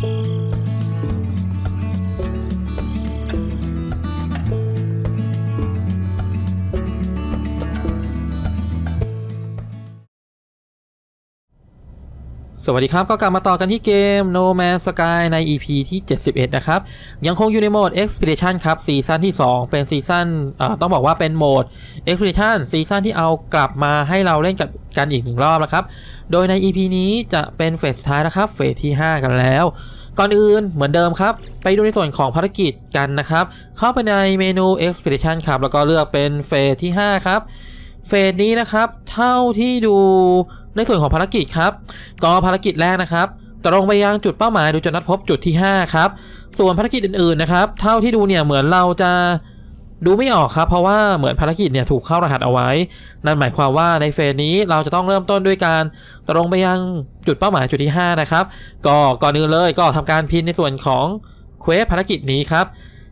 Bye. สวัสดีครับ ก็กลับมาต่อกันที่เกม No Man's Sky ใน EP ที่ 71 นะครับ ยังคงอยู่ในโหมด Expedition ครับซีซั่นที่ 2 เป็นซีซั่นต้องบอกว่าเป็นโหมด Expedition ซีซั่นที่เอากลับมาให้เราเล่นกับกันอีกหนึ่งรอบนะครับ โดยใน EP นี้จะเป็นเฟสสุดท้ายนะครับ เฟสที่ 5 กันแล้ว ก่อนอื่นเหมือนเดิมครับ ไปดูในส่วนของภารกิจกันนะครับ เข้าไปในเมนู Expedition ครับ แล้วก็เลือกเป็นเฟสที่ 5 ครับ เฟสนี้นะครับ เท่าที่ดู ในส่วนของภารกิจครับ ก็ภารกิจแรกนะครับตรงไปยังจุดเป้าหมายโดยจุดนัดพบจุดที่ 5 ครับ ส่วนภารกิจอื่นๆนะครับ เท่าที่ดูเนี่ยเหมือนเราจะดูไม่ออกครับ เพราะว่าเหมือนภารกิจเนี่ยถูกเข้ารหัสเอาไว้ นั่นหมายความว่าในเฟสนี้เราจะต้องเริ่มต้นด้วยการตรงไปยังจุดเป้าหมายจุดที่ 5 นะครับ ก็ก่อนอื่นเลยก็ทำการพินในส่วนของเควสภารกิจนี้ครับ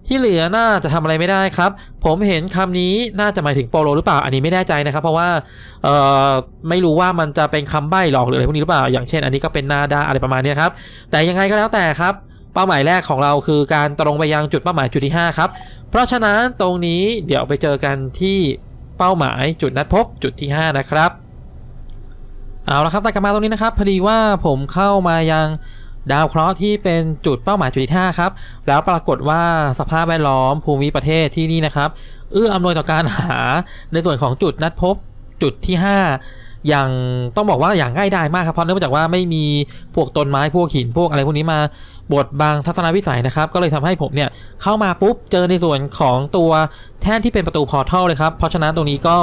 ที่เหลือน่าจะทำอะไรไม่ได้ครับ ผมเห็นคำนี้น่าจะหมายถึงโปโลหรือเปล่าอันนี้ไม่แน่ใจนะครับ เพราะว่าเอ่อไม่รู้ว่ามันจะเป็นคำใบ้หลอกหรืออะไรพวกนี้หรือเปล่า อย่างเช่น อันนี้ก็เป็นนาดาอะไรประมาณนี้ครับ แต่ยังไงก็แล้วแต่ครับ เป้าหมายแรกของเราคือการตรงไปยังจุดเป้าหมายจุดที่ 5 ครับ เพราะฉะนั้นตรงนี้เดี๋ยวไปเจอกันที่เป้าหมายจุดนัดพบจุดที่ 5 นะครับเอาละครับแตัดกลับมาตรงนี้นะครับพอดีว่าผมเข้ามายัง ดาวเคราะห์ที่เป็นจุดเป้าหมายจุดที่ห้าครับ แล้วปรากฏว่าสภาพแวดล้อมภูมิประเทศที่นี่นะครับ เอื้ออำนวยต่อการหาในส่วนของจุดนัดพบจุดที่ 5 อย่างต้องบอกว่าอย่างง่ายดายมากครับเพราะเนื่องจากว่าไม่มีพวกต้นไม้พวกหินพวกอะไรพวกนี้มาบดบังทัศนวิสัยนะครับ ก็เลยทำให้ผมเนี่ยเข้ามาปุ๊บเจอในส่วนของตัวแท่นที่เป็นประตูพอร์ทัลเลยครับ เพราะฉะนั้นตรงนี้ก็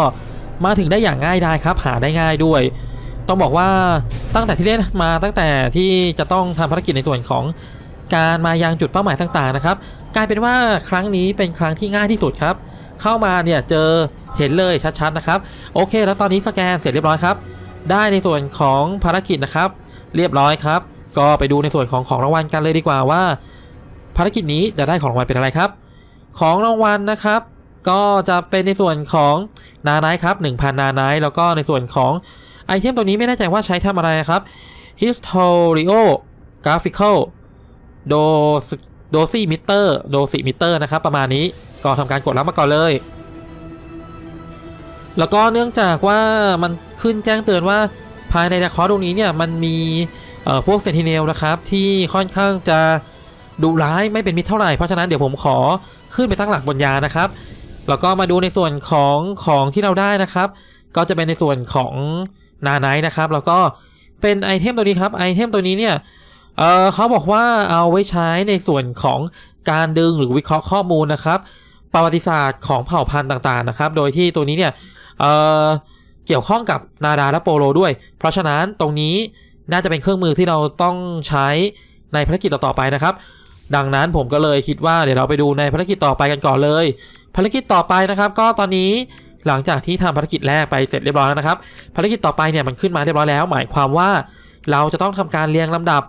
มาถึงได้อย่างง่ายดายครับ หาได้ง่ายด้วย ต้องบอกว่าตั้งแต่ที่เล่นมาตั้งแต่ที่จะต้องทำภารกิจในส่วนของการมายังจุดเป้าหมายต่างๆนะครับกลายเป็นว่าครั้งนี้เป็นครั้งที่ง่ายที่สุดครับ เข้ามาเนี่ยเจอเห็นเลยชัดๆนะครับ โอเค แล้วตอนนี้สแกนเสร็จเรียบร้อยครับ ได้ในส่วนของภารกิจนะครับ เรียบร้อยครับ ก็ไปดูในส่วนของของรางวัลกันเลยดีกว่าว่า ภารกิจนี้จะได้ของรางวัลเป็นอะไรครับ ของรางวัลนะครับ ก็จะเป็นในส่วนของนาไนครับ 1,000 นาไนแล้วก็ในส่วนของ ไอเทมตัวนี้ไม่แน่ใจว่าใช้ทำอะไรนะครับ Historio Graphical Do Dosi Meter Dosi Meter นะครับ ประมาณนี้ก็ทำการกดรับมาก่อนเลย แล้วก็เนื่องจากว่ามันขึ้นแจ้งเตือนว่าภายในดาคอร์ตรงนี้เนี่ยมันมีพวกเซนติเนลนะครับ ที่ค่อนข้างจะดุร้ายไม่เป็นมิตรเท่าไหร่ เพราะฉะนั้นเดี๋ยวผมขอขึ้นไปตั้งหลักบนยานะครับ แล้วก็มาดูในส่วนของของที่เราได้นะครับ ก็จะเป็นในส่วนของ นาไนท์นะครับ แล้วก็เป็นไอเทมตัวนี้ครับไอเทมตัวนี้เนี่ยเออเขาบอกว่าเอาไว้ใช้ในส่วนของการดึงหรือวิเคราะห์ข้อมูลนะครับ ประวัติศาสตร์ของเผ่าพันธุ์ต่างๆนะครับ โดยที่ตัวนี้เนี่ยเออเกี่ยวข้องกับนาดาและโปโลด้วย เพราะฉะนั้นตรงนี้น่าจะเป็นเครื่องมือที่เราต้องใช้ในภารกิจต่อๆไปนะครับ ดังนั้นผมก็เลยคิดว่าเดี๋ยวเราไปดูในภารกิจต่อไปกันก่อนเลย ภารกิจต่อไปนะครับ ก็ตอนนี้ หลังจากที่ทำภารกิจแรกไปเสร็จเรียบร้อยแล้วนะครับ ภารกิจต่อไปเนี่ยมันขึ้นมาเรียบร้อยแล้ว หมายความว่าเราจะต้องทำการเรียงลำดับ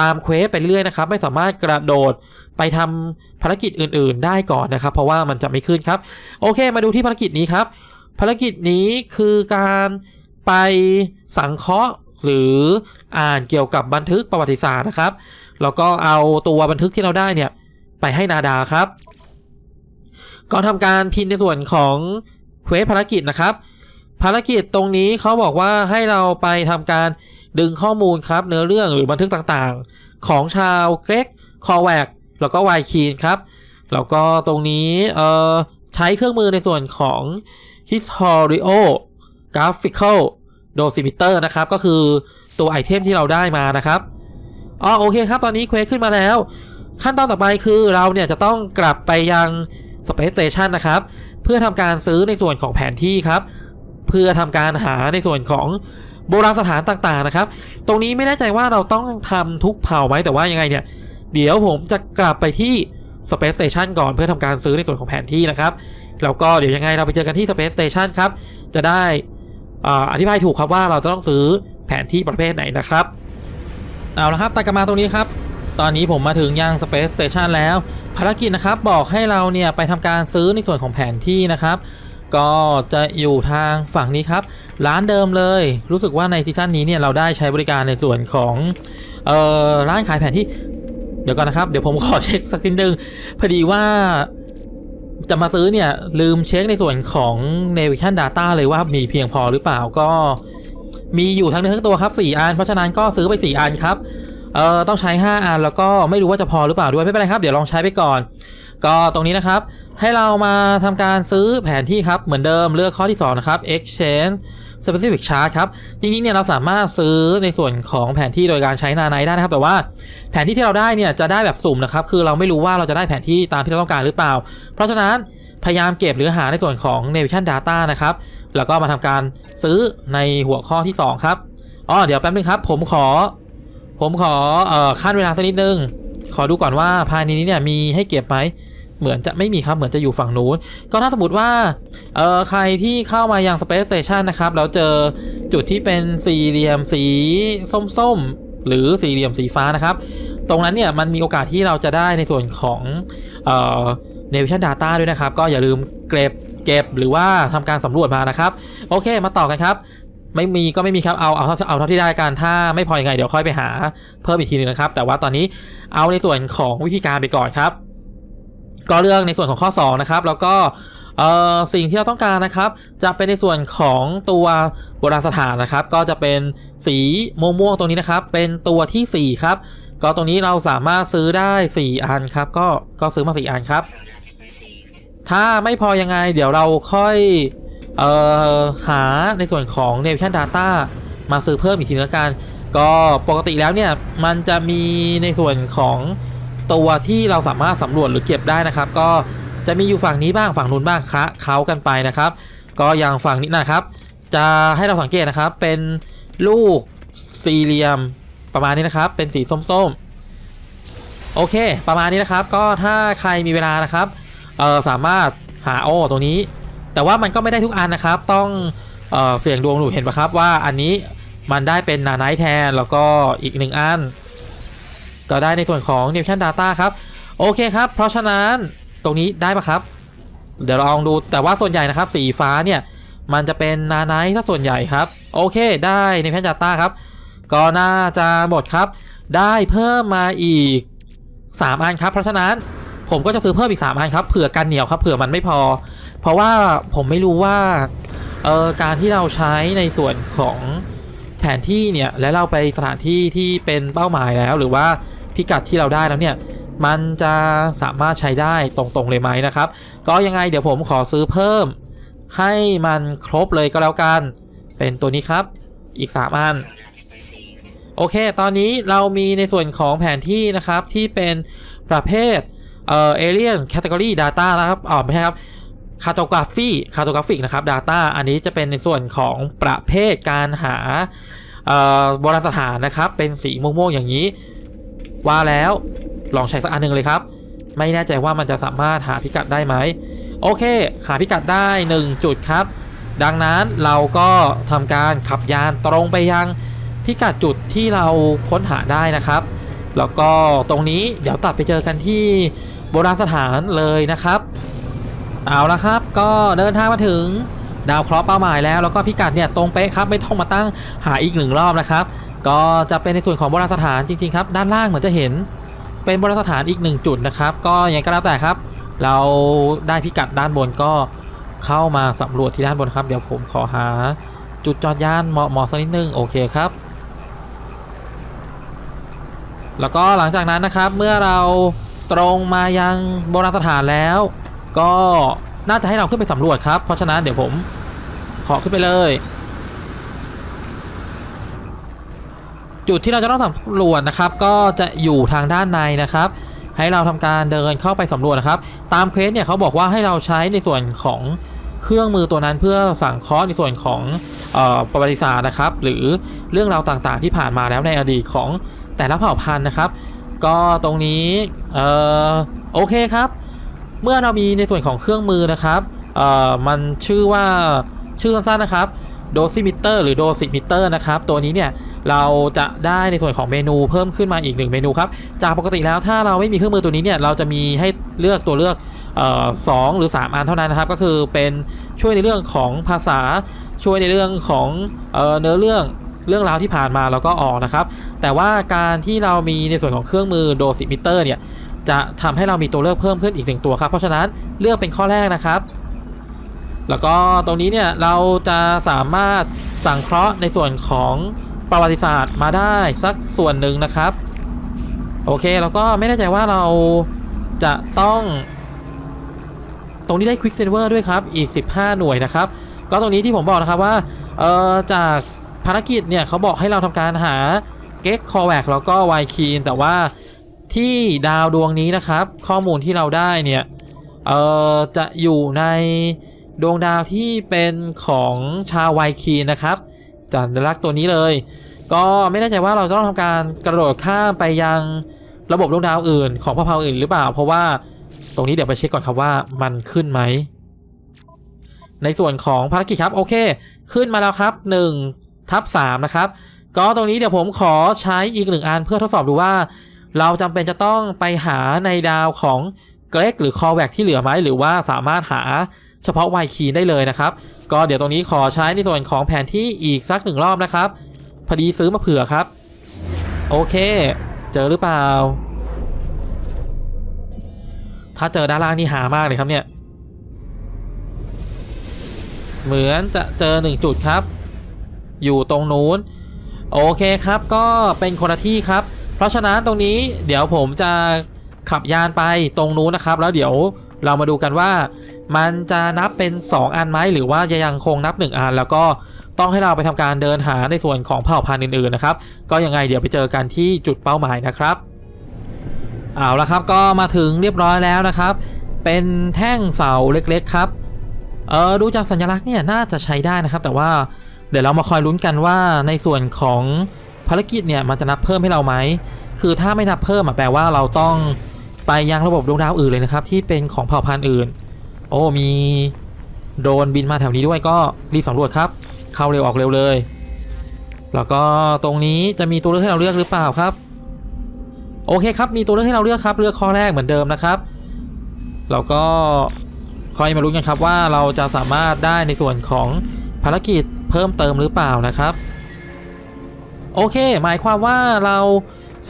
ตามเควสไปเรื่อยนะครับ ไม่สามารถกระโดดไปทำภารกิจอื่น ๆ ได้ก่อนนะครับ เพราะว่ามันจะไม่ขึ้นครับ โอเค มาดูที่ภารกิจนี้ครับ ภารกิจนี้คือการไปสังเคราะห์หรืออ่านเกี่ยวกับบันทึกประวัติศาสตร์นะครับ แล้วก็เอาตัวบันทึกที่เราได้เนี่ยไปให้นาดาครับ ก่อนทำการพิมพ์ในส่วนของ เควสภารกิจนะครับ ภารกิจตรงนี้เขาบอกว่าให้เราไปทำการดึงข้อมูลครับ เนื้อเรื่องหรือบันทึกต่างๆ ของชาวเกรกคอแวกแล้วก็ไวคีนครับ แล้วก็ตรงนี้เอ่อใช้เครื่องมือในส่วนของ Historio Graphical Dosimeter นะครับ ก็คือตัวไอเทมที่เราได้มานะครับอ๋อโอเคครับ ตอนนี้เควสขึ้นมาแล้ว ขั้นตอนต่อไปคือเราเนี่ยจะต้องกลับไปยัง Space Station นะครับ เพื่อทำการซื้อในส่วนของแผนที่ครับ เพื่อทำการหาในส่วนของโบราณสถานต่างๆนะครับ ตรงนี้ไม่แน่ใจว่าเราต้องทำทุกเผ่าไหมแต่ว่ายังไงเนี่ย เดี๋ยวผมจะกลับไปที่ Space Station ก่อนเพื่อทำการซื้อในส่วนของแผนที่นะครับ แล้วก็เดี๋ยวยังไงเราไปเจอกันที่ Space Station ครับ จะได้ออธิบายถูกครับว่าเราจะต้องซื้อแผนที่ประเภทไหนนะครับ เอาละครับตัดกลับมาตรงนี้ครับ ตอนนี้ผมมาถึงยัง Space Station แล้ว ภารกิจนะครับบอกให้เราเนี่ยไปทำการซื้อในส่วนของแผนที่นะครับ ก็จะอยู่ทางฝั่งนี้ครับ ร้านเดิมเลย รู้สึกว่าในซีซั่นนี้เนี่ยเราได้ใช้บริการในส่วนของเอ่อร้านขายแผนที่เดี๋ยวก่อนนะครับ เดี๋ยวผมขอเช็คสักนิดนึงพอดีว่าจะมาซื้อเนี่ยลืมเช็คในส่วนของ Navigation Data เลยว่ามีเพียงพอหรือเปล่าก็มีอยู่ทั้งเนื้อทั้งตัวครับ 4 อัน เพราะฉะนั้นก็ซื้อไป 4 อันครับ เอ่อต้องใช้ 5 อันแล้วก็ไม่รู้ว่าจะพอหรือเปล่าด้วยไม่เป็นไรครับ เดี๋ยวลองใช้ไปก่อน ก็ตรงนี้นะครับ ให้เรามาทำการซื้อแผนที่ครับ เหมือนเดิมเลือกข้อที่ 2 นะครับ exchange specific chart ครับ จริงๆเนี่ยเราสามารถซื้อในส่วนของแผนที่โดยการใช้นาไนได้นะครับ แต่ว่าแผนที่ที่เราได้เนี่ยจะได้แบบสุ่มนะครับ คือเราไม่รู้ว่าเราจะได้แผนที่ตามที่เราต้องการหรือเปล่า เพราะฉะนั้นพยายามเก็บหรือหาในส่วนของ navigation data นะครับ แล้วก็มาทำการซื้อในหัวข้อที่ 2 ครับอ๋อเดี๋ยวแป๊บนึงครับ ผมขอ ผมขอเอ่อขั้นเวลาสักนิดนึง ขอดูก่อนว่าภายในนี้เนี่ยมีให้เก็บไหมเหมือนจะไม่มีครับเหมือนจะอยู่ฝั่งนู้น ก็ถ้าสมมติว่าเอ่อใครที่เข้ามายัง Space Station นะครับ แล้วเจอจุดที่เป็นสี่เหลี่ยมสีส้มๆ หรือสี่เหลี่ยมสีฟ้านะครับ ตรงนั้นเนี่ยมันมีโอกาสที่เราจะได้ในส่วนของเอ่อ Navigation Data ด้วยนะครับ ก็อย่าลืมเก็บเก็บหรือว่าทำการสำรวจมานะครับ โอเคมาต่อกันครับ ไม่มีก็ไม่มีครับเอาเอาเอาเอาเท่าที่ได้กันถ้าไม่พอยังไงเดี๋ยวค่อยไปหาเพิ่มอีกทีนึงนะครับ แต่ว่าตอนนี้เอาในส่วนของวิธีการไปก่อนครับ ก็เลือกในส่วนของข้อ2นะครับแล้วก็สิ่งที่เราต้องการนะครับ จะเป็นในส่วนของตัวโบราณสถานนะครับ ก็จะเป็นสีม่วงๆตรงนี้นะครับ เป็นตัวทีสี่4 ครับ ก็ตรงนี้เราสามารถซื้อได้ 4 อันครับ ก็ก็ซื้อมา 4 อันครับ ถ้าไม่พอยังไงเดี๋ยวเราค่อย เอ่อหาในส่วนของ Navigation Data มาซื้อเพิ่มอีกทีละกัน ก็ปกติแล้วเนี่ย มันจะมีในส่วนของตัวที่เราสามารถสำรวจหรือเก็บได้นะครับ ก็จะมีอยู่ฝั่งนี้บ้างฝั่งนู้นบ้างคะเขากันไปนะครับ ก็อย่างฝั่งนี้นะครับ จะให้เราสังเกตนะครับ เป็นลูกสี่เหลี่ยมประมาณนี้นะครับ เป็นสีส้มๆ โอเค ประมาณนี้นะครับ ก็ถ้าใครมีเวลานะครับ เออสามารถหาโอ้ตรงนี้ แต่ว่ามันก็ไม่ได้ทุกอันนะครับ ต้องเออเสี่ยงดวงดูเห็นปะครับว่าอันนี้มันได้เป็นนาไนท์แทนแล้วก็อีกหนึ่งอัน ก็ได้ในส่วนของ Navigation Data ครับ โอเคครับ เพราะฉะนั้นตรงนี้ได้ปะครับ เดี๋ยวเราลองดูแต่ว่าส่วนใหญ่นะครับ สีฟ้าเนี่ย มันจะเป็นนาไนท์ถ้าส่วนใหญ่ครับ โอเคได้ในแพน Data ครับ ก็น่าจะหมดครับ ได้เพิ่มมาอีก 3 อันครับ เพราะฉะนั้นผมก็จะซื้อเพิ่มอีก 3 อันครับเผื่อกันเหนียวครับเผื่อมันไม่พอ เพราะว่าผมไม่รู้ว่าเออการที่เราใช้ในส่วนของแผนที่เนี่ยและเราไปสถานที่ที่เป็นเป้าหมายแล้ว หรือว่าพิกัดที่เราได้แล้วเนี่ยมันจะสามารถใช้ได้ตรงๆเลยไหมนะครับ ก็ยังไงเดี๋ยวผมขอซื้อเพิ่ม ให้มันครบเลยก็แล้วกัน เป็นตัวนี้ครับ อีก 3 อัน โอเค ตอนนี้เรามีในส่วนของแผนที่นะครับที่เป็นประเภทเอ่อ alien category data นะครับอ๋อไม่ใช่ครับ cartography cartographic นะครับ data อันนี้จะเป็นในส่วนของประเภทการหาโบราณสถานนะครับ เป็นสีม่วงๆอย่างนี้ ว่าแล้วลองใช้สักอันหนึ่งเลยครับ ไม่แน่ใจว่ามันจะสามารถหาพิกัดได้ไหม โอเค หาพิกัดได้ 1 จุดครับ ดังนั้นเราก็ทำการขับยานตรงไปยังพิกัดจุดที่เราค้นหาได้นะครับ แล้วก็ตรงนี้เดี๋ยวตัดไปเจอกันที่โบราณสถานเลยนะครับ เอาละครับ ก็เดินทางมาถึงดาวเคราะห์เป้าหมายแล้ว แล้วก็พิกัดเนี่ยตรงเป๊ะครับไม่ต้องมาตั้งหาอีกหนึ่งรอบนะครับ ก็จะเป็นในส่วนของโบราณสถานจริงๆครับด้านล่างเหมือนจะเห็น เป็นโบราณสถานอีกหนึ่งจุดนะครับ ก็อย่างไรก็แล้วแต่ครับ เราได้พิกัดด้านบนก็เข้ามาสำรวจที่ด้านบนครับ เดี๋ยวผมขอหาจุดจอดยานเหมาะเหมาะสักนิดนึงโอเคครับ แล้วก็หลังจากนั้นนะครับเมื่อเราตรงมายังโบราณสถานแล้ว ก็น่าจะให้เราขึ้นไปสำรวจครับ เพราะฉะนั้นเดี๋ยวผมขอขึ้นไปเลย จุดที่เราจะต้องสำรวจนะครับ ก็จะอยู่ทางด้านในนะครับ ให้เราทำการเดินเข้าไปสำรวจนะครับ ตามเควสเนี่ยเขาบอกว่าให้เราใช้ในส่วนของเครื่องมือตัวนั้นเพื่อสั่งเคราะห์ในส่วนของออประวัติศาสตร์นะครับ หรือเรื่องราวต่างๆ ที่ผ่านมาแล้วในอดีตของแต่ละเผ่าพันธุ์นะครับ ก็ตรงนี้ออโอเคครับ เมื่อเรามีในส่วนของเครื่องมือนะครับเอ่อมันชื่อว่าชื่อสั้นๆนะครับโดซิมิเตอร์หรือโดซิมิเตอร์นะครับตัวนี้เนี่ยเราจะได้ในส่วนของเมนูเพิ่มขึ้นมาอีกหนึ่งเมนูครับจากปกติแล้วถ้าเราไม่มีเครื่องมือตัวนี้เนี่ยเราจะมีให้เลือกตัวเลือกสองหรือ 3 อันเท่านั้นนะครับ ก็คือเป็นช่วยในเรื่องของภาษาช่วยในเรื่องของเออเนื้อเรื่องเรื่องราวที่ผ่านมาเราก็ออกนะครับ แต่ว่าการที่เรามีในส่วนของเครื่องมือโดซิมิเตอร์เนี่ย จะทำให้เรามีตัวเลือกเพิ่มขึ้นอีกหนึ่งตัวครับ เพราะฉะนั้นเลือกเป็นข้อแรกนะครับ แล้วก็ตรงนี้เนี่ยเราจะสามารถสังเคราะห์ในส่วนของประวัติศาสตร์มาได้สักส่วนหนึ่งนะครับ โอเคแล้วก็ไม่แน่ใจว่าเราจะต้อง ตรงนี้ได้ Quick Silver ด้วยครับอีก 15 หน่วยนะครับ ก็ตรงนี้ที่ผมบอกนะครับว่าเอ่อจากภารกิจเนี่ยเขาบอกให้เราทำการหาเก็กคอแวกแล้วก็ไวคีนแต่ว่า ที่ดาวดวงนี้นะครับ ข้อมูลที่เราได้เนี่ยเอ่อจะอยู่ในดวงดาวที่เป็นของชาวไวคีนนะครับสัญลักษณ์ตัวนี้เลย ก็ไม่แน่ใจว่าเราจะต้องทำการกระโดดข้ามไปยังระบบดวงดาวอื่น ของพระเพาอื่นหรือเปล่า เพราะว่าตรงนี้เดี๋ยวไปเช็คก่อนครับว่ามันขึ้นไหมในส่วนของภารกิจครับโอเค ขึ้นมาแล้วครับ1ทับ3นะครับ ก็ตรงนี้เดี๋ยวผมขอใช้อีกหนึ่งอันเพื่อทดสอบดูว่า เราจำเป็นจะต้องไปหาในดาวของเกรกหรือคอแวกที่เหลือไหมหรือว่าสามารถหาเฉพาะไวคีได้เลยนะครับ ก็เดี๋ยวตรงนี้ขอใช้ในส่วนของแผนที่อีกสักหนึ่งรอบนะครับ พอดีซื้อมาเผื่อครับ โอเค เจอหรือเปล่า ถ้าเจอด้านล่างนี่หามากเลยครับเนี่ย เหมือนจะเจอหนึ่งจุดครับ อยู่ตรงนู้น โอเคครับก็เป็นคนละที่ครับ เพราะฉะนั้นตรงนี้เดี๋ยวผมจะขับยานไปตรงนู้นนะครับ แล้วเดี๋ยวเรามาดูกันว่า มันจะนับเป็น 2 อันไหมหรือว่าจะยังคงนับ 1 อัน แล้วก็ต้องให้เราไปทำการเดินหาในส่วนของเผ่าพันธุ์อื่นๆนะครับ ก็ยังไงเดี๋ยวไปเจอกันที่จุดเป้าหมายนะครับเอาละครับก็มาถึงเรียบร้อยแล้วนะครับ เป็นแท่งเสาเล็กๆครับเออดูจากสัญลักษณ์เนี่ยน่าจะใช้ได้นะครับ แต่ว่าเดี๋ยวเรามาคอยลุ้นกันว่าในส่วนของ ภารกิจเนี่ยมันจะนับเพิ่มให้เราไหม คือถ้าไม่นับเพิ่มอะแปลว่าเราต้องไปยังระบบดวงดาวอื่นเลยนะครับ ที่เป็นของเผ่าพันธุ์อื่น โอ้มีโดนบินมาแถวนี้ด้วยก็รีบสำรวจครับ เข้าเร็วออกเร็วเลย แล้วก็ตรงนี้จะมีตัวเลือกให้เราเลือกหรือเปล่าครับ โอเคครับมีตัวเลือกให้เราเลือกครับเลือกข้อแรกเหมือนเดิมนะครับแล้วก็คอยมาลุ้นกันครับว่าเราจะสามารถได้ในส่วนของภารกิจเพิ่มเติมหรือเปล่านะครับ โอเค หมายความว่าเรา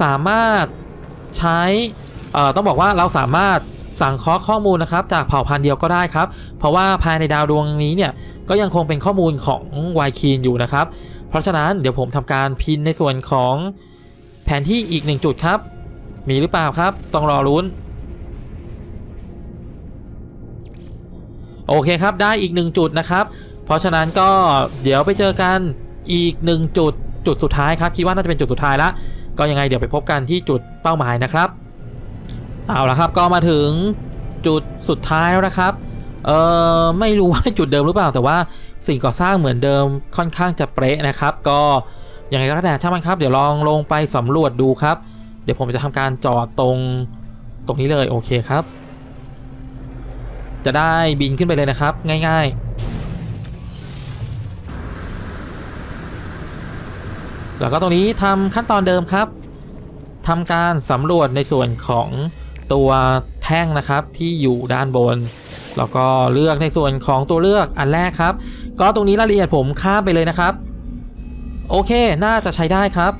สามารถใช้ต้องบอกว่าเราสามารถสั่งเคาะข้อมูลนะครับจากเผ่าพันธุ์เดียวก็ได้ครับ เพราะว่าภายในดาวดวงนี้เนี่ยก็ยังคงเป็นข้อมูลของไวคีนอยู่นะครับ เพราะฉะนั้นเดี๋ยวผมทำการพินในส่วนของแผนที่อีกหนึ่งจุดครับ มีหรือเปล่าครับ ต้องรอลุ้น โอเคครับได้อีกหนึ่งจุดนะครับ เพราะฉะนั้นก็เดี๋ยวไปเจอกันอีกหนึ่งจุด จุดสุดท้ายครับคิดว่าน่าจะเป็นจุดสุดท้ายละก็ยังไงเดี๋ยวไปพบกันที่จุดเป้าหมายนะครับ เอาละครับก็มาถึงจุดสุดท้ายแล้วนะครับเออไม่รู้ว่าจุดเดิมหรือเปล่า แต่ว่าสิ่งก่อสร้างเหมือนเดิมค่อนข้างจะเป๊ะนะครับ ก็ยังไงก็แล้วแต่ช่างมันครับ เดี๋ยวลองลงไปสำรวจดูครับ เดี๋ยวผมจะทำการจอดตรงตรงนี้เลยโอเคครับ จะได้บินขึ้นไปเลยนะครับ ง่าย ๆ แล้วก็ตรงนี้ทำขั้นตอนเดิมครับทำการสำรวจในส่วนของตัวแท่งนะครับที่อยู่ด้านบน แล้วก็เลือกในส่วนของตัวเลือกอันแรกครับ ก็ตรงนี้รายละเอียดผมข้ามไปเลยนะครับ โอเคน่าจะใช้ได้ครับ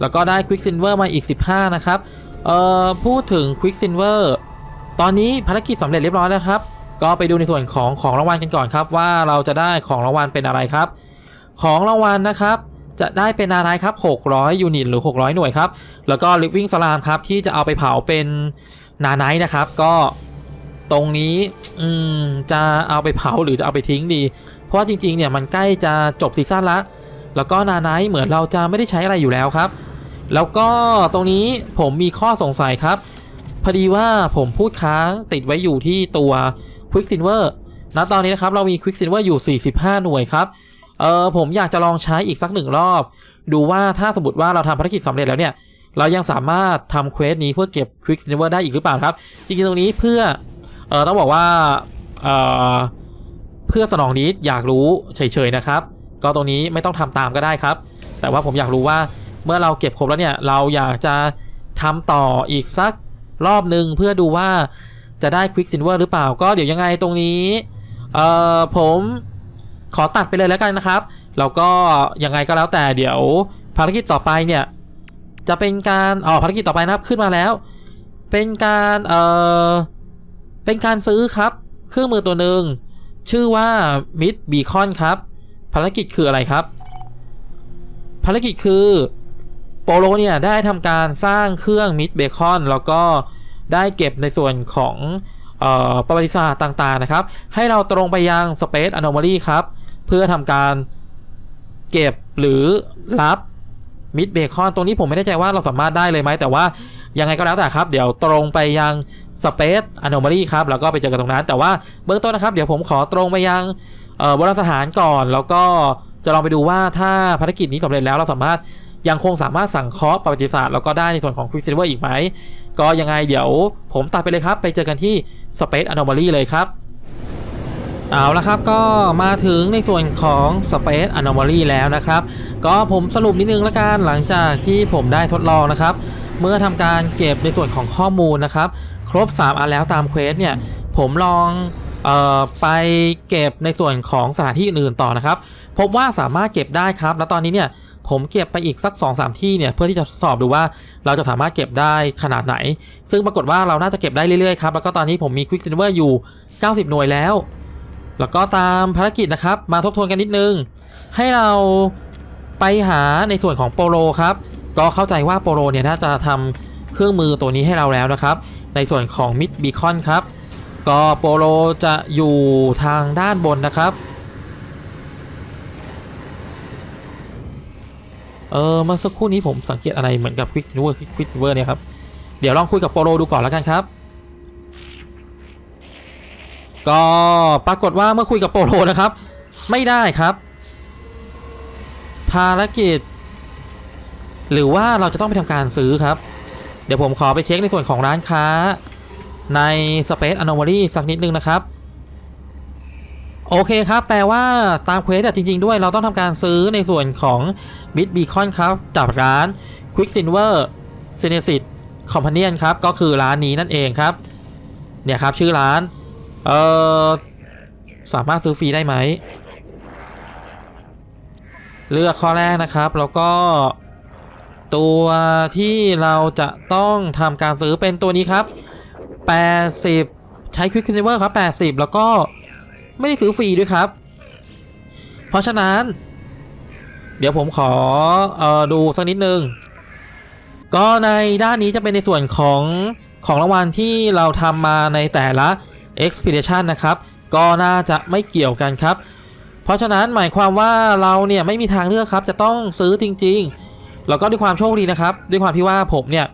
แล้วก็ได้ Quick Silver มาอีก 15 นะครับ เอ่อ พูดถึง Quick Silver ตอนนี้ภารกิจสำเร็จเรียบร้อยแล้วครับ ก็ไปดูในส่วนของของรางวัลกันก่อนครับ ว่าเราจะได้ของรางวัลเป็นอะไรครับ ของรางวัลนะครับจะได้เป็นอะไรครับ 600 ยูนิตหรือ 600 หน่วยครับ แล้วก็ Living Slam ครับ ที่จะเอาไปเผาเป็นนาไนท์นะครับ ก็ตรงนี้อืมจะเอาไปเผาหรือจะเอาไปทิ้งดี เพราะว่าจริงๆ เนี่ยมันใกล้จะจบซีซั่นละ แล้วก็นาไนท์เหมือนเราจะไม่ได้ใช้อะไรอยู่แล้วครับ แล้วก็ตรงนี้ผมมีข้อสงสัยครับ พอดีว่าผมพูดค้างติดไว้อยู่ที่ตัว Quick Silver ณตอนนี้นะครับเรามี Quick Silver อยู่ 45 หน่วยครับเออผมอยากจะลองใช้อีกสักหนึ่งรอบ ดูว่าถ้าสมมติว่าเราทำภารกิจสำเร็จแล้วเนี่ย เรายังสามารถทำเควสนี้เพื่อเก็บ Quick Silver ได้อีกหรือเปล่าครับ จริงๆตรงนี้เพื่อเออต้องบอกว่าเออเพื่อสนองนี้อยากรู้เฉยๆนะครับ ก็ตรงนี้ไม่ต้องทำตามก็ได้ครับ แต่ว่าผมอยากรู้ว่าเมื่อเราเก็บครบแล้วเนี่ยเราอยากจะทำต่ออีกสักรอบหนึ่งเพื่อดูว่า จะได้ Quick Silver หรือเปล่า ก็เดี๋ยวยังไงตรงนี้เอ่อผมขอตัดไปเลยแล้วกันนะครับ แล้วก็ยังไงก็แล้วแต่เดี๋ยวภารกิจต่อไปเนี่ย จะเป็นการอ๋อภารกิจต่อไปนะครับขึ้นมาแล้ว เป็นการเอ่อเป็นการซื้อครับ เครื่องมือตัวหนึ่งชื่อว่ามิดบีคอนครับ ภารกิจคืออะไรครับ ภารกิจคือโปโลเนี่ยได้ทำการสร้างเครื่องมิดเบคอนแล้วก็ ได้เก็บในส่วนของออประวัติศาสตร์ต่างๆนะครับ ให้เราตรงไปยัง Space Anomaly ครับ เพื่อทำการเก็บหรือรับมิดเบคอนตรงนี้ผมไม่แน่ใจว่าเราสามารถได้เลยไหมแต่ว่ายังไงก็แล้วแต่ครับ เดี๋ยวตรงไปยัง Space Anomaly ครับ แล้วก็ไปเจอกันตรงนั้น แต่ว่าเบื้องต้นนะครับ เดี๋ยวผมขอตรงไปยังโบราณสถานก่อน แล้วก็จะลองไปดูว่าถ้าภารกิจนี้สำเร็จแล้วเราสามารถ ยังคงสามารถสั่งเคราะประวัติศาสตร์แล้วก็ได้ในส่วนของ Quick Silver อีกไหม ก็ยังไงเดี๋ยวผมตัดไปเลยครับ ไปเจอกันที่ Space Anomaly เลยครับ เอาละครับก็มาถึงในส่วนของ Space Anomaly แล้วนะครับ ก็ผมสรุปนิดนึงละกันหลังจากที่ผมได้ทดลองนะครับ เมื่อทำการเก็บในส่วนของข้อมูลนะครับ ครบ 3 อันแล้วตามเควสเนี่ยผมลองเออไปเก็บในส่วนของสถานที่อื่นๆต่อนะครับ พบว่าสามารถเก็บได้ครับ แล้วตอนนี้เนี่ย ผมเก็บไปอีกสัก2-3ที่เนี่ยเพื่อที่จะทดสอบดูว่าเราจะสามารถเก็บได้ขนาดไหน ซึ่งปรากฏว่าเราน่าจะเก็บได้เรื่อยๆครับแล้วก็ตอนนี้ผมมี Quick Silver อยู่ 90 หน่วยแล้ว แล้วก็ตามภารกิจนะครับ มาทบทวนกันนิดนึง ให้เราไปหาในส่วนของโปโลครับ ก็เข้าใจว่าโปโลเนี่ยน่าจะทำเครื่องมือตัวนี้ให้เราแล้วนะครับ ในส่วนของมิดบีคอนครับ ก็โปโลจะอยู่ทางด้านบนนะครับ เออเมื่อสักครู่นี้ผมสังเกตอะไรเหมือนกับควิกซิเวอร์ควิกซิเวอร์เนี่ยครับ เดี๋ยวลองคุยกับโปโลดูก่อนแล้วกันครับ ก็ปรากฏว่าเมื่อคุยกับโปโลนะครับ ไม่ได้ครับ ภารกิจ หรือว่าเราจะต้องไปทำการซื้อครับ เดี๋ยวผมขอไปเช็คในส่วนของร้านค้าใน Space Anomaly สักนิดนึงนะครับ โอเคครับ แปลว่าตามเควสอะจริง ๆ ด้วย เราต้องทำการซื้อในส่วนของ Mid Beacon ครับ จากร้าน Quicksilver s y n e s i s Companion ครับ ก็คือร้านนี้นั่นเองครับ เนี่ยครับชื่อร้าน เอ่อ สามารถซื้อฟรีได้ไหม เลือกข้อแรกนะครับ แล้วก็ตัวที่เราจะต้องทำการซื้อเป็นตัวนี้ครับ 80 ใช้ Quick Silver ครับ 80 แล้วก็ ไม่ได้ซื้อฟรีด้วยครับ เพราะฉะนั้น เดี๋ยวผมขอออดูสักนิดนึง ก็ในด้านนี้จะเป็นในส่วนของของรางวัลที่เราทำมาในแต่ละ Expedition นะครับ ก็น่าจะไม่เกี่ยวกันครับ เพราะฉะนั้นหมายความว่าเราเนี่ยไม่มีทางเลือกครับ จะต้องซื้อจริง ๆ แล้วก็ด้วยความโชคดีนะครับ ด้วยความที่ว่าผมเนี่ย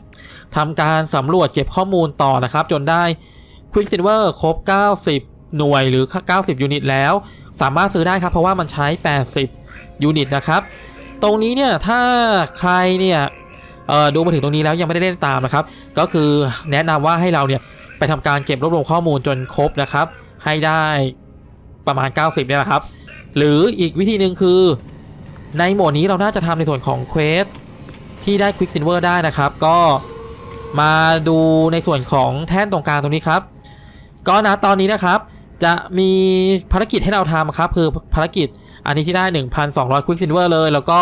ทำการสำรวจเก็บข้อมูลต่อนะครับ จนได้ Quick Silver ครบ 90 หน่วยหรือ 90 ยูนิตแล้ว สามารถซื้อได้ครับ เพราะว่ามันใช้ 80 ยูนิตนะครับ ตรงนี้เนี่ยถ้าใครเนี่ยดูมาถึงตรงนี้แล้วยังไม่ได้เล่นตามนะครับ ก็คือแนะนำว่าให้เราเนี่ยไปทำการเก็บรวบรวมข้อมูลจนครบนะครับ ให้ได้ประมาณ 90เนี่ยนะครับ หรืออีกวิธีหนึ่งคือในโหมดนี้เราน่าจะทำในส่วนของเควสที่ได้ Quick Silver ได้นะครับ ก็มาดูในส่วนของแท่นตรงกลางตรงนี้ครับ ก็นะตอนนี้นะครับ จะมีภารกิจให้เราทำครับ คือภารกิจอันนี้ที่ได้ 1,200 Quick Silver เลย แล้วก็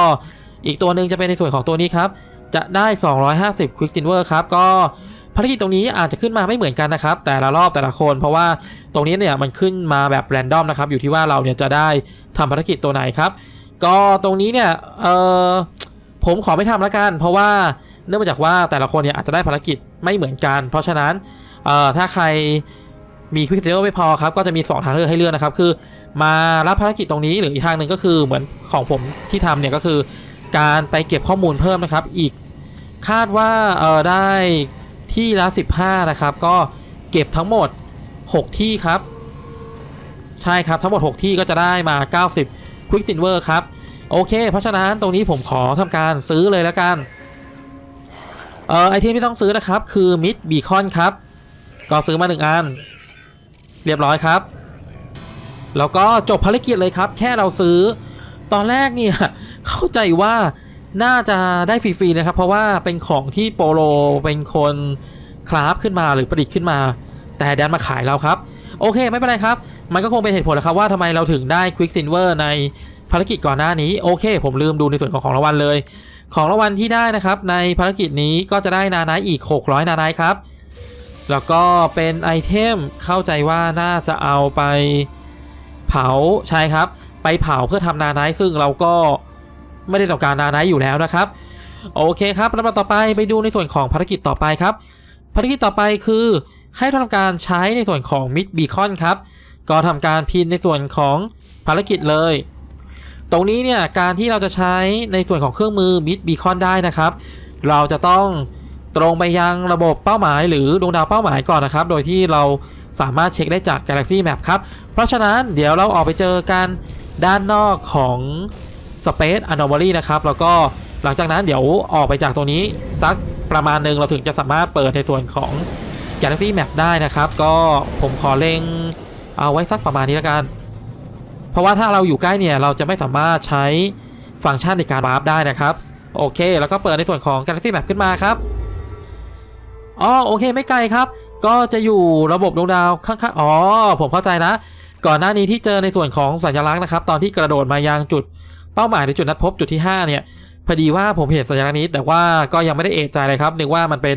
อีกตัวหนึ่งจะเป็นในส่วนของตัวนี้ครับ จะได้ 250 Quick Silver ครับ ก็ภารกิจตรงนี้อาจจะขึ้นมาไม่เหมือนกันนะครับ แต่ละรอบแต่ละคน เพราะว่าตรงนี้เนี่ยมันขึ้นมาแบบแรนดอมนะครับ อยู่ที่ว่าเราเนี่ยจะได้ทำภารกิจตัวไหนครับ ก็ตรงนี้เนี่ยเออผมขอไม่ทำละกัน เพราะว่าเนื่องมาจากว่าแต่ละคนเนี่ยอาจจะได้ภารกิจไม่เหมือนกัน เพราะฉะนั้นเอ่อถ้าใคร มีควิกเซลไม่พอครับก็จะมี 2 ทางเลือกให้เลือกนะครับคือมารับภารกิจตรงนี้หรืออีกทางหนึ่งก็คือเหมือนของผมที่ทำเนี่ยก็คือ การไปเก็บข้อมูลเพิ่มนะครับอีกคาดว่าเออได้ที่ละ 15 นะครับ ก็เก็บทั้งหมด 6 ที่ครับ ใช่ครับทั้งหมด 6 ที่ก็จะได้มา 90 Quick Silver ครับ โอเค เพราะฉะนั้นตรงนี้ผมขอทำการซื้อเลยแล้วกันเอ่อไอเทมที่ต้องซื้อนะครับ คือมิดบีคอนครับ ก็ซื้อมาหนึ่งอัน เรียบร้อยครับ แล้วก็จบภารกิจเลยครับ แค่เราซื้อ ตอนแรกเนี่ยเข้าใจว่าน่าจะได้ฟรีๆนะครับ เพราะว่าเป็นของที่โปโลเป็นคนคราฟขึ้นมาหรือประดิษฐ์ขึ้นมา แต่ดันมาขายเราครับ โอเคไม่เป็นไรครับ มันก็คงเป็นเหตุผลแหละครับว่าทำไมเราถึงได้ Quick Silver ในภารกิจก่อนหน้านี้ โอเค ผมลืมดูในส่วนของของรางวัลเลย ของรางวัลที่ได้นะครับ ในภารกิจนี้ก็จะได้นานท์อีก 600 นานท์ครับ แล้วก็เป็นไอเทมเข้าใจว่าน่าจะเอาไปเผาใช่ครับ ไปเผาเพื่อทำนาไนท์ซึ่งเราก็ไม่ได้ต้องการนาไนท์อยู่แล้วนะครับ โอเคครับลำดับต่อไปไปดูในส่วนของภารกิจต่อไปครับ ภารกิจต่อไปคือให้ทำการใช้ในส่วนของมิดบีคอนครับ ก็ทำการพินในส่วนของภารกิจเลย ตรงนี้เนี่ยการที่เราจะใช้ในส่วนของเครื่องมือมิดบีคอนได้นะครับ เราจะต้อง ตรงไปยังระบบเป้าหมายหรือดวงดาวเป้าหมายก่อนนะครับ โดยที่เราสามารถเช็คได้จาก Galaxy Map ครับ เพราะฉะนั้นเดี๋ยวเราออกไปเจอกันด้านนอกของ Space Anomaly นะครับ แล้วก็หลังจากนั้นเดี๋ยวออกไปจากตรงนี้สักประมาณหนึ่งเราถึงจะสามารถเปิดในส่วนของ Galaxy Map ได้นะครับ ก็ผมขอเล็งเอาไว้สักประมาณนี้แล้วกัน เพราะว่าถ้าเราอยู่ใกล้เนี่ยเราจะไม่สามารถใช้ฟังก์ชันในการวาร์ปได้นะครับ โอเค แล้วก็เปิดในส่วนของ Galaxy Map ขึ้นมาครับ อ๋อโอเคไม่ไกลครับ ก็จะอยู่ระบบดวงดาวข้างๆอ๋อผมเข้าใจนะก่อนหน้านี้ที่เจอในส่วนของสัญลักษณ์นะครับตอนที่กระโดดมายังจุดเป้าหมายหรือจุดนัดพบจุดที่ 5 เนี่ยพอดีว่าผมเห็นสัญลักษณ์นี้ แต่ว่าก็ยังไม่ได้เอะใจเลยครับนึกว่ามันเป็น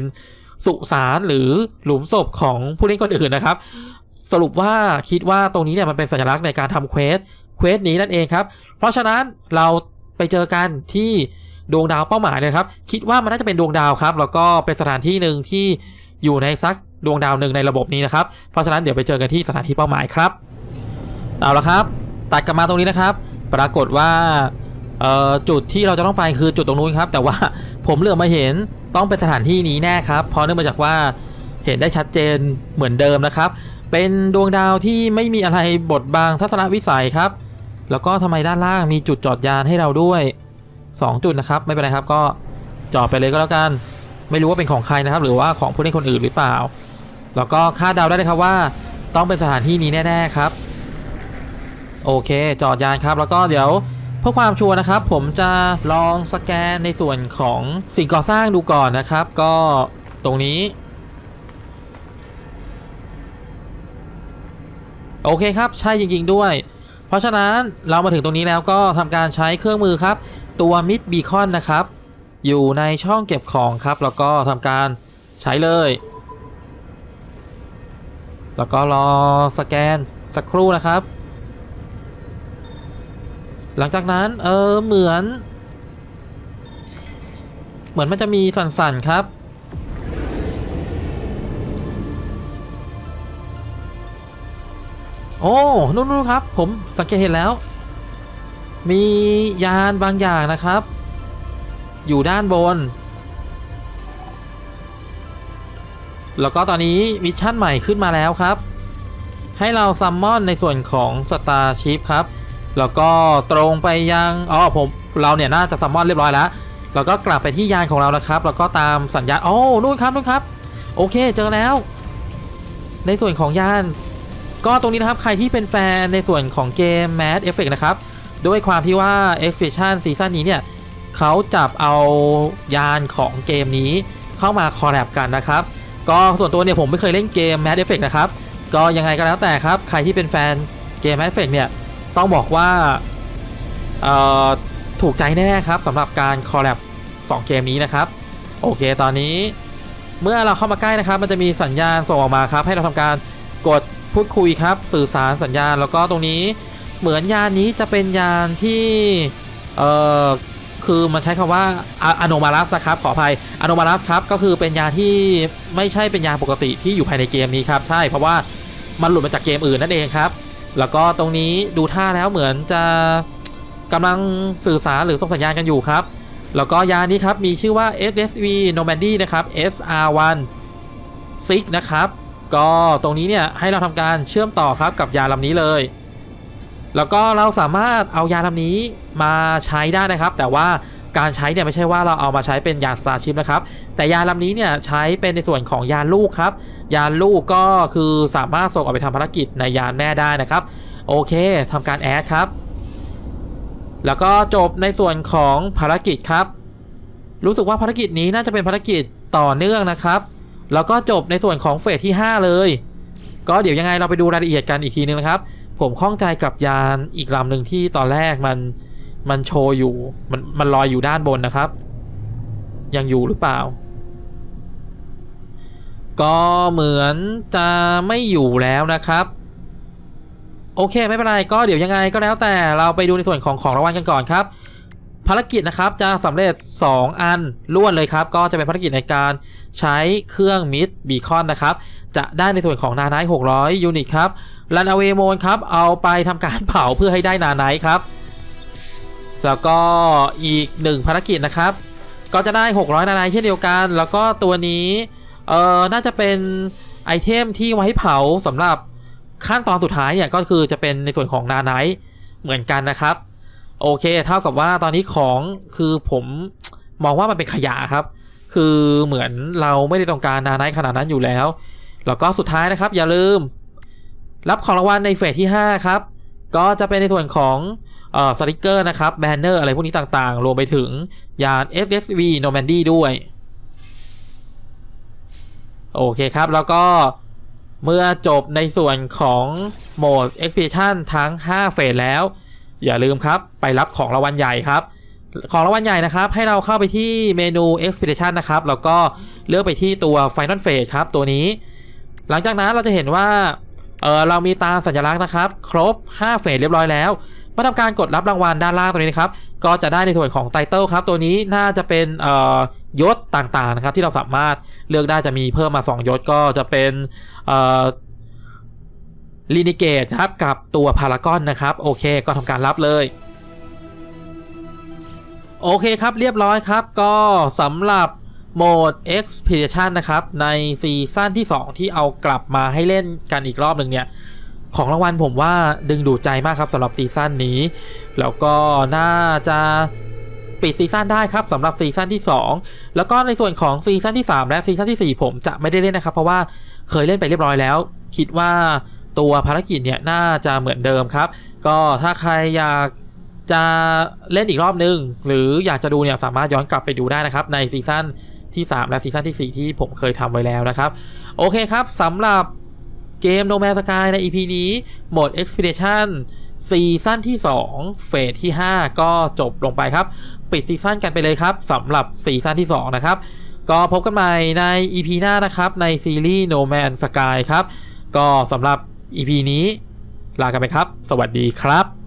สุสานหรือหลุมศพของผู้เล่นคนอื่นนะครับ สรุปว่าคิดว่าตรงนี้เนี่ยมันเป็นสัญลักษณ์ในการทำเควสเควสนี้นั่นเองครับ เพราะฉะนั้นเราไปเจอกันที่ ดวงดาวเป้าหมายเลยครับ คิดว่ามันน่าจะเป็นดวงดาวครับ แล้วก็เป็นสถานที่หนึ่งที่อยู่ในซักดวงดาวหนึ่งในระบบนี้นะครับ เพราะฉะนั้นเดี๋ยวไปเจอกันที่สถานที่เป้าหมายครับ เอาละครับ ตัดกลับมาตรงนี้นะครับ ปรากฏว่าจุดที่เราจะต้องไปคือจุดตรงนู้นครับ แต่ว่าผมเหลือมาเห็นต้องเป็นสถานที่นี้แน่ครับ เพราะเนื่องมาจากว่าเห็นได้ชัดเจนเหมือนเดิมนะครับ เป็นดวงดาวที่ไม่มีอะไรบดบังทัศนวิสัยครับ แล้วก็ทำไมด้านล่างมีจุดจอดยานให้เราด้วย 2 จุดนะครับ ไม่เป็นไรครับก็จอดไปเลยก็แล้วกัน ไม่รู้ว่าเป็นของใครนะครับ หรือว่าของผู้เล่นคนอื่นหรือเปล่า แล้วก็คาดเดาได้เลยครับว่า ต้องเป็นสถานที่นี้แน่ๆครับ โอเค จอดยานครับ แล้วก็เดี๋ยวเพื่อความชัวร์นะครับ ผมจะลองสแกนในส่วนของสิ่งก่อสร้างดูก่อนนะครับ ก็ตรงนี้โอเคครับ ใช่จริง ๆ ด้วย เพราะฉะนั้นเรามาถึงตรงนี้แล้วก็ทำการใช้เครื่องมือครับ ตัวมิดบีคอนนะครับ อยู่ในช่องเก็บของครับ แล้วก็ทำการใช้เลย แล้วก็รอสแกนสักครู่นะครับ หลังจากนั้นเออเหมือน เหมือนมันจะมีสั่นๆครับโอ้นู่นๆครับ ผมสังเกตเห็นแล้ว มียานบางอย่างนะครับ อยู่ด้านบน แล้วก็ตอนนี้มิชชั่นใหม่ขึ้นมาแล้วครับ ให้เราซัมมอนในส่วนของ Starship ครับ แล้วก็ตรงไปยังอ๋อผมเราเนี่ยน่าจะซัมมอนเรียบร้อยแล้ว แล้วก็กลับไปที่ยานของเรานะครับ แล้วก็ตามสัญญาณโอ้นู่นครับนู่นครับ โอเคเจอแล้ว ในส่วนของยาน ก็ตรงนี้นะครับใครที่เป็นแฟนในส่วนของเกม Mad Effect นะครับ ด้วยความที่ว่า Expedition ซีซั่นนี้เนี่ยเขาจับเอายานของเกมนี้เข้ามาคอลแลบกันนะครับ ก็ส่วนตัวเนี่ยผมไม่เคยเล่นเกม Mad Effect นะครับ ก็ยังไงก็แล้วแต่ครับ ใครที่เป็นแฟนเกม Mad Effect เนี่ยต้องบอกว่าถูกใจแน่ครับสำหรับการคอลแลบ2เกมนี้นะครับ โอเคตอนนี้เมื่อเราเข้ามาใกล้นะครับ มันจะมีสัญญาณส่งออกมาครับ ให้เราทำการกดพูดคุยครับ สื่อสารสัญญาณ แล้วก็ตรงนี้ เหมือนยานนี้จะเป็นยานที่เอ่อคือมันใช้คำว่าอโนมาลัสครับขออภัยอโนมาลัสครับก็คือเป็นยานที่ไม่ใช่เป็นยานปกติที่อยู่ภายในเกมนี้ครับ ใช่เพราะว่ามันหลุดมาจากเกมอื่นนั่นเองครับ แล้วก็ตรงนี้ดูท่าแล้วเหมือนจะกำลังสื่อสารหรือส่งสัญญาณกันอยู่ครับ แล้วก็ยานนี้ครับมีชื่อว่า SSV Normandy นะครับ SR1 6นะครับ ก็ตรงนี้เนี่ยให้เราทำการเชื่อมต่อครับกับยานลำนี้เลย แล้วก็เราสามารถเอายาลำนี้มาใช้ได้นะครับ แต่ว่าการใช้เนี่ยไม่ใช่ว่าเราเอามาใช้เป็นยาน Starship นะครับ แต่ยาลำนี้เนี่ยใช้เป็นในส่วนของยาลูกครับ ยาลูกก็คือสามารถส่งออกไปทำภารกิจในยานแม่ได้นะครับ โอเคทำการแอดครับ แล้วก็จบในส่วนของภารกิจครับ รู้สึกว่าภารกิจนี้น่าจะเป็นภารกิจต่อเนื่องนะครับ แล้วก็จบในส่วนของเฟสที่ 5 เลย ก็เดี๋ยวยังไงเราไปดูรายละเอียดกันอีกทีนึงนะครับ ผมข้องใจกับยานอีกลำหนึ่งที่ตอนแรกมันมันโชว์อยู่ มันมันลอยอยู่ด้านบนนะครับ ยังอยู่หรือเปล่า ก็เหมือนจะไม่อยู่แล้วนะครับ โอเคไม่เป็นไรก็เดี๋ยวยังไงก็แล้วแต่เราไปดูในส่วนของของรางวัลกันก่อนครับ ภารกิจนะครับจะสำเร็จ 2 อันล้วนเลยครับ ก็จะเป็นภารกิจในการใช้เครื่องมิดบีคอนนะครับ จะได้ในส่วนของนาไนท์600 ยูนิตครับรันอเวโมนครับ เอาไปทำการเผาเพื่อให้ได้นาไนท์ครับ แล้วก็อีก 1 ภารกิจนะครับ ก็จะได้ 600 นาไนท์เช่นเดียวกัน แล้วก็ตัวนี้เอ่อน่าจะเป็นไอเทมที่ไว้เผาสำหรับขั้นตอนสุดท้ายเนี่ยก็คือจะเป็นในส่วนของนาไนท์เหมือนกันนะครับ โอเค เท่ากับว่าตอนนี้ของคือผมมองว่ามันเป็นขยะครับ คือเหมือนเราไม่ได้ต้องการนาไนขนาดนั้นอยู่แล้ว แล้วก็สุดท้ายนะครับ อย่าลืม รับของรางวัลในเฟสที่ 5 ครับ ก็จะเป็นในส่วนของออสติกเกอร์นะครับ แบนเนอร์อะไรพวกนี้ต่างๆ รวมไปถึงยาน FSV Normandy ด้วย โอเคครับ แล้วก็เมื่อจบในส่วนของโหมด Expedition ทั้ง 5 เฟสแล้ว อย่าลืมครับ ไปรับของรางวัลใหญ่ครับ ของรางวัลใหญ่นะครับ ให้เราเข้าไปที่เมนู Expedition นะครับ แล้วก็เลือกไปที่ตัว Final Phase ครับ ตัวนี้ หลังจากนั้นเราจะเห็นว่าเออเรามีตาสัญลักษณ์นะครับ ครบ 5 เฟสเรียบร้อยแล้วมาทำการกดรับรางวัลด้านล่างตัวนี้นะครับ ก็จะได้ในส่วนของไตเติลครับ ตัวนี้น่าจะเป็นเอ่อยศต่างๆนะครับ ที่เราสามารถเลือกได้จะมีเพิ่มมา 2 ยศก็จะเป็นเอ่อ ลินิเกตครับกับตัวพารากอนนะครับโอเคก็ทำการรับเลยโอเคครับเรียบร้อยครับก็สำหรับโหมด Expedition นะครับ ในซีซั่นที่ 2 ที่เอากลับมาให้เล่นกันอีกรอบหนึ่งเนี่ย ของรางวัลผมว่าดึงดูดใจมากครับสำหรับซีซั่นนี้ แล้วก็น่าจะปิดซีซั่นได้ครับสำหรับซีซั่นที่ 2 แล้วก็ในส่วนของซีซั่นที่ 3 และซีซั่นที่ 4 ผมจะไม่ได้เล่นนะครับ เพราะว่าเคยเล่นไปเรียบร้อยแล้ว คิดว่า ตัวภารกิจเนี่ยน่าจะเหมือนเดิมครับ ก็ถ้าใครอยากจะเล่นอีกรอบนึง หรืออยากจะดูเนี่ยสามารถย้อนกลับไปดูได้นะครับ ในซีซั่นที่ 3 และซีซั่นที่ 4 ที่ผมเคยทำไว้แล้วนะครับ โอเคครับสำหรับเกม No Man's Sky ใน EP นี้โหมด Expedition ซีซั่นที่ 2 เฟสที่ 5 ก็จบลงไปครับ ปิดซีซั่นกันไปเลยครับสำหรับซีซั่นที่ 2 นะครับ ก็พบกันใหม่ใน EP หน้านะครับ ในซีรีส์ No Man's Sky ครับ ก็สำหรับ EP นี้ลากันไปครับ สวัสดีครับ